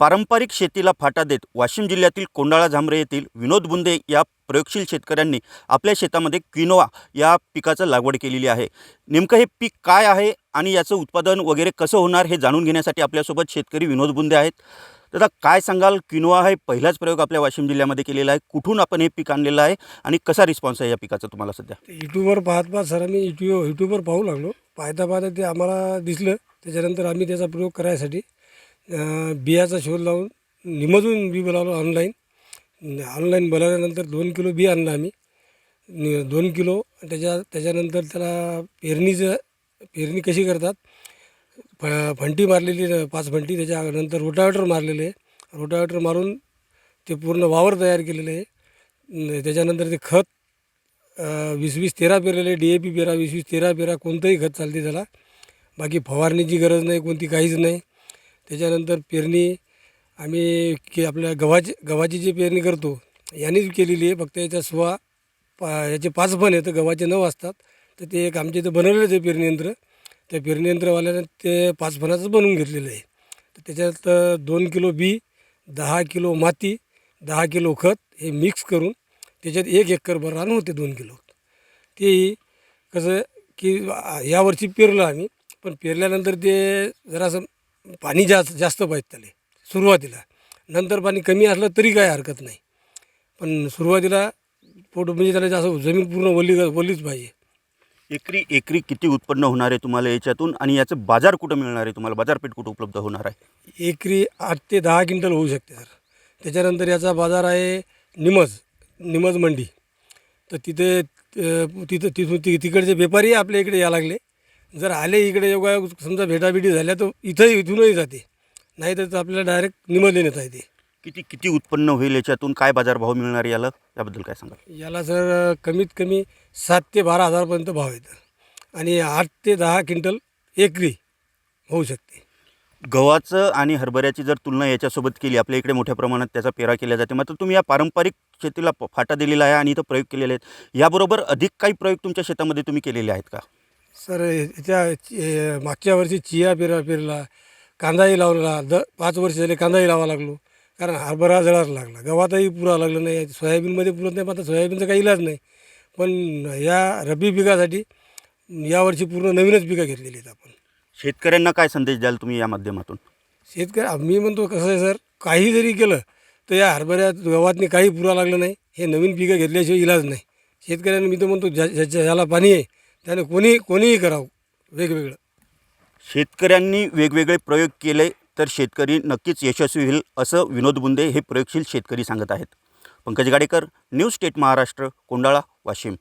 पारंपरिक शेतीला फाटा देत वाशिम जिल्ह्यातील कोंडाळा झांबरे येथील विनोद बुंदे या प्रयोगशील शेतकऱ्यांनी आपल्या शेतामध्ये क्विनोवा या पिकाचं लागवड केलेली आहे. नेमकं हे पीक काय आहे आणि याचं उत्पादन वगैरे कसं होणार हे जाणून घेण्यासाठी आपल्यासोबत शेतकरी विनोद बुंदे आहेत. दादा काय सांगाल? क्विनोवा हे पहिलाच प्रयोग आपल्या वाशिम जिल्ह्यामध्ये केलेला आहे. कुठून आपण हे पीक आणलेलं आहे आणि कसा रिस्पॉन्स आहे या पिकाचा तुम्हाला सध्या? युट्यूबवर यूट्यूबवर पाहत पाहत सर आम्ही यूट्यूब युट्यूबवर पाहू लागलो. पाहता पाहता ते आम्हाला दिसलं. त्याच्यानंतर आम्ही त्याचा प्रयोग करायसाठी बियाचा शोध लावून निमजून बी बोलावलं ऑनलाईन ऑनलाईन बोलावल्यानंतर दोन किलो बी आणलं आम्ही. नि- दोन किलो त्याच्या त्याच्यानंतर त्याला पेरणीचं पेरणी कशी करतात? फ फंटी मारलेली पाच फंटी त्याच्यानंतर रोटावेटर मारलेले. आहे रोटावेटर मारून ते पूर्ण वावर तयार केलेले. आहे त्याच्यानंतर ते खत वीस वीस तेरा पेरलेले. डी ए पी पेरा वीस वीस तेरा पेरा कोणतंही खत चालते त्याला. बाकी फवारणीची गरज नाही कोणती काहीच नाही. त्याच्यानंतर पेरणी आम्ही की आपल्या गव्हाची गव्हाची जी पेरणी करतो यांनीच केलेली आहे. फक्त याच्या सुवा पा याचे पाच पण आहेत. गव्हाचे नऊ असतात. तर ते एक आमच्या इथं बनवलेलं आहे पेरणी यंत्र. त्या पेरणी यंत्रवाल्यानं ते पाच फणाचं बनवून घेतलेलं आहे. तर त्याच्यात दोन किलो बी दहा किलो माती दहा किलो खत हे मिक्स करून त्याच्यात एक एकर भर रान होते दोन किलो. ते कसं की यावर्षी पेरलं आम्ही. पण पेरल्यानंतर ते जरासं पाणी जास्त जास्त पाहिजे त्याला सुरुवातीला. नंतर पाणी कमी असलं तरी काय हरकत नाही. पण सुरुवातीला पोट म्हणजे त्याला जास्त जमीन पूर्ण ओली ओलीच पाहिजे. एकरी एकरी किती उत्पन्न होणार आहे तुम्हाला याच्यातून? आणि याचं बाजार कुठं मिळणार आहे तुम्हाला? बाजारपेठ कुठं उपलब्ध होणार आहे? एकरी आठ ते दहा क्विंटल होऊ शकते सर. त्याच्यानंतर याचा बाजार आहे निमज निमज मंडी. तर तिथे तिथं तिथून ति तिकडचे व्यापारी आपल्या इकडे यायला लागले. जर आले इकडे योगा समजा भेटाभेटी झाल्या तर इथंही इथूनही जाते. नाही तर आपल्याला डायरेक्ट निमजले नेता येते किती किती उत्पन्न होईल याच्यातून? काय बाजारभाव मिळणार याला? याबद्दल काय सांगाल? याला सर कमीत कमी सात ते बारा हजारपर्यंत भाव येतं. आणि आठ ते दहा क्विंटल एकरी होऊ शकते. गव्हाचं आणि हरभऱ्याची जर तुलना याच्यासोबत केली आपल्या इकडे मोठ्या प्रमाणात त्याचा पेरा केला जाते. मात्र तुम्ही या पारंपरिक शेतीला फाटा दिलेला आहे आणि इथं प्रयोग केलेले आहेत. याबरोबर अधिक काही प्रयोग तुमच्या शेतामध्ये तुम्ही केलेले आहेत का? सर याच्या हे मागच्या वर्षी चिया पेरा पेरला कांदाही लावला द पाच वर्ष झाले कांदाही लावा लागलो. कारण हरभरा जळायला लागला. गव्हातही पुरा लागलं नाही. सोयाबीनमध्ये पुरत नाही. पण आता सोयाबीनचा काही इलाज नाही. पण या रब्बी पिकासाठी यावर्षी पूर्ण नवीनच पिकं घेतलेली आहेत आपण. शेतकऱ्यांना काय संदेश द्याल तुम्ही या माध्यमातून? शेतकरी मी म्हणतो कसं आहे सर काही जरी केलं तर या हरभऱ्यात गव्हातनी काही पुरा लागलं नाही. हे नवीन पिकं घेतल्याशिवाय इलाज नाही. शेतकऱ्यांना मी तर म्हणतो ज्या ज्याला पाणी आहे त्याने कोणी कोणीही करावं. वेगवेगळं. शेतकऱ्यांनी वेगवेगळे प्रयोग केले तर शेतकरी नक्कीच यशस्वी होईल असं विनोद बुंदे हे प्रयोगशील शेतकरी सांगत आहेत. Pankaj Gadekar news state Maharashtra Kondala Washim.